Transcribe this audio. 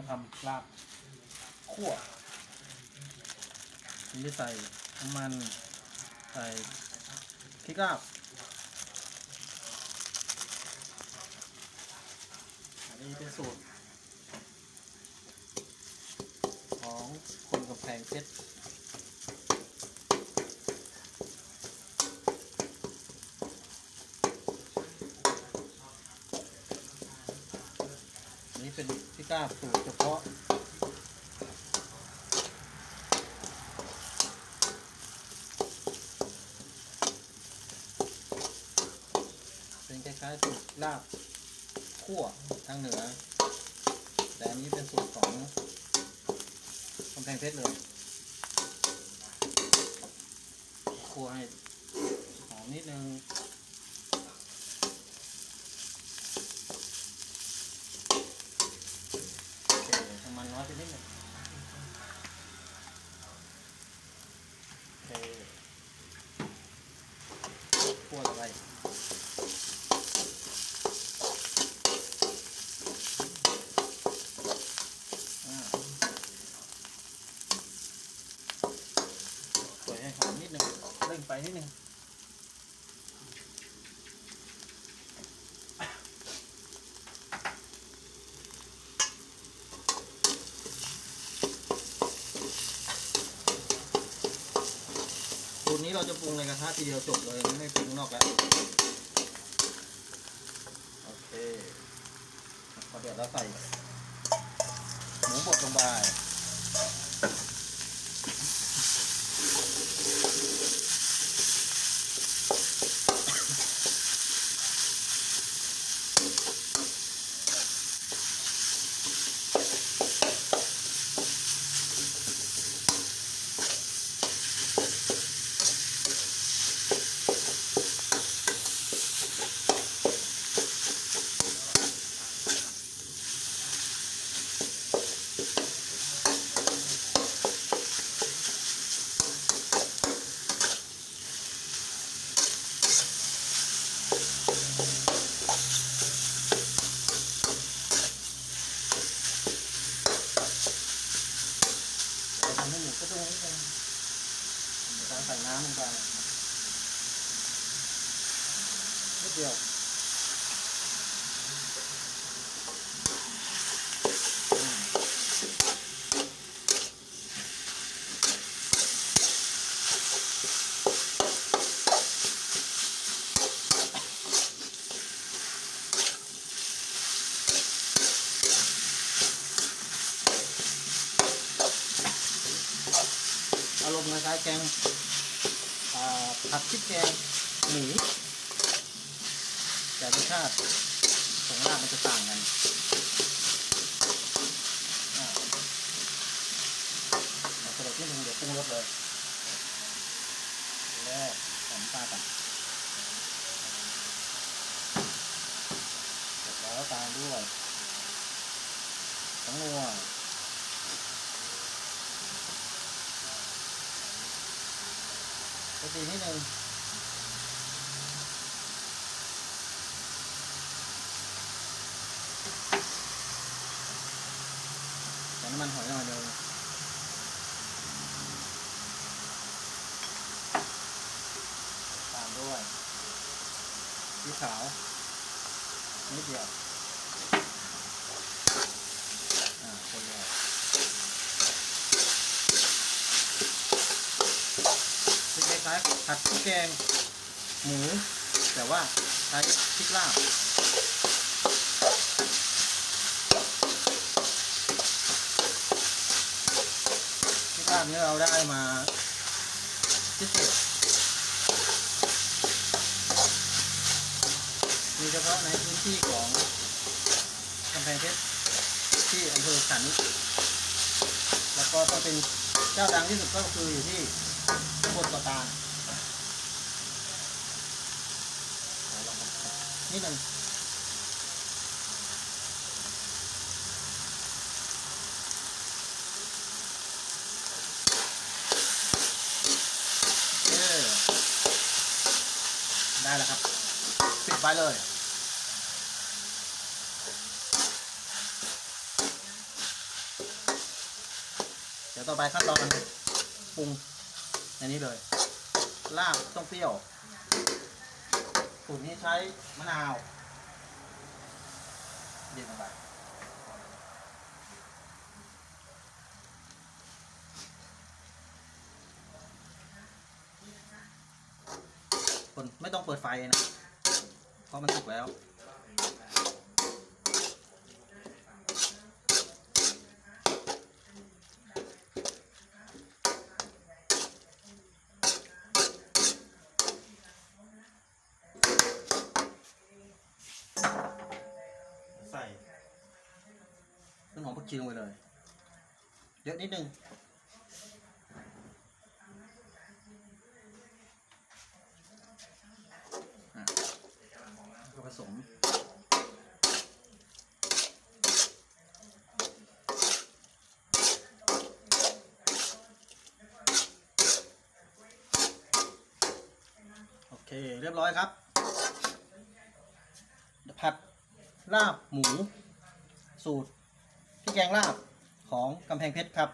มาทำลาบคั่วนี่จะใส่น้ำมันใส่พริกลาบอันนี้เป็นสูตร ของคนกับแพงเพชร อันนี้ เป็นพิก้าสูตรเฉพาะ เป็นคล้ายๆสูตรลาบคั่วทางเหนือ แต่อันนี้เป็นสูตรของกำแพงเพชรเลยคั่วให้หอมนิดนึง โอเคน้ำมันน้อยไปนิดหนึงโอเคคั่วต่อไปอ่าเปิดให้หอมนิดหนึง เร่งไฟนิดหนึงสูตรนี้เราจะปรุงในกระทะทีเดียวจบเลยไม่ปรุงนอกแล้วโอเคพอเดี๋ยวเราใส่หมูบดลงไป ก็ต้องนิดนึงการใส่น้ำลงไปนิดเดียวอืมอารมณ์คล้ายๆ แกงผัดพริกแกงหมูแต่รสชาติของลาบมันจะต่างกันอ่าเราสลับนิดนึงเดี๋ยวปรุงรสเลยแรกหอมปลากันเสร็จแล้วตามด้วยของนั วก็ตีนิดนึงใส่น้ำมันหอยหน่อยเดียวตามด้วยสีขาวนิดเดียว อ่าคนเดียว เป็นคล้ผัดพริกแกงหมู แต่ว่าใช้พริกลาบพริกลาบนี้เราได้มาพิเศษมีเฉพาะในพื้นที่ของกำแพงเพชรที่อำเภอขันแล้วก็ต้องเป็นเจ้าดังที่สุดก็คืออยู่ที่ ตำบลกะตานนี่หนึ่งได้แล้วครับ ปิดไว้เลยพดี๋ยวต่อไปขั้นตอนปรุง ในนี้เลยลาบต้องเปรี้ยวสูตรนี้ใช้มะนาวเด็ดลงไปคนไม่ต้องเปิดไฟนะ เพราะมันสุกแล้ว ใส่ อมผักชีลงไปเลย เยอะนิดนึงก็ผสมโอเคเรียบร้อยครับ ผัดลาบหมู สูตร พี่แกงลาบของกำแพงเพชรครับ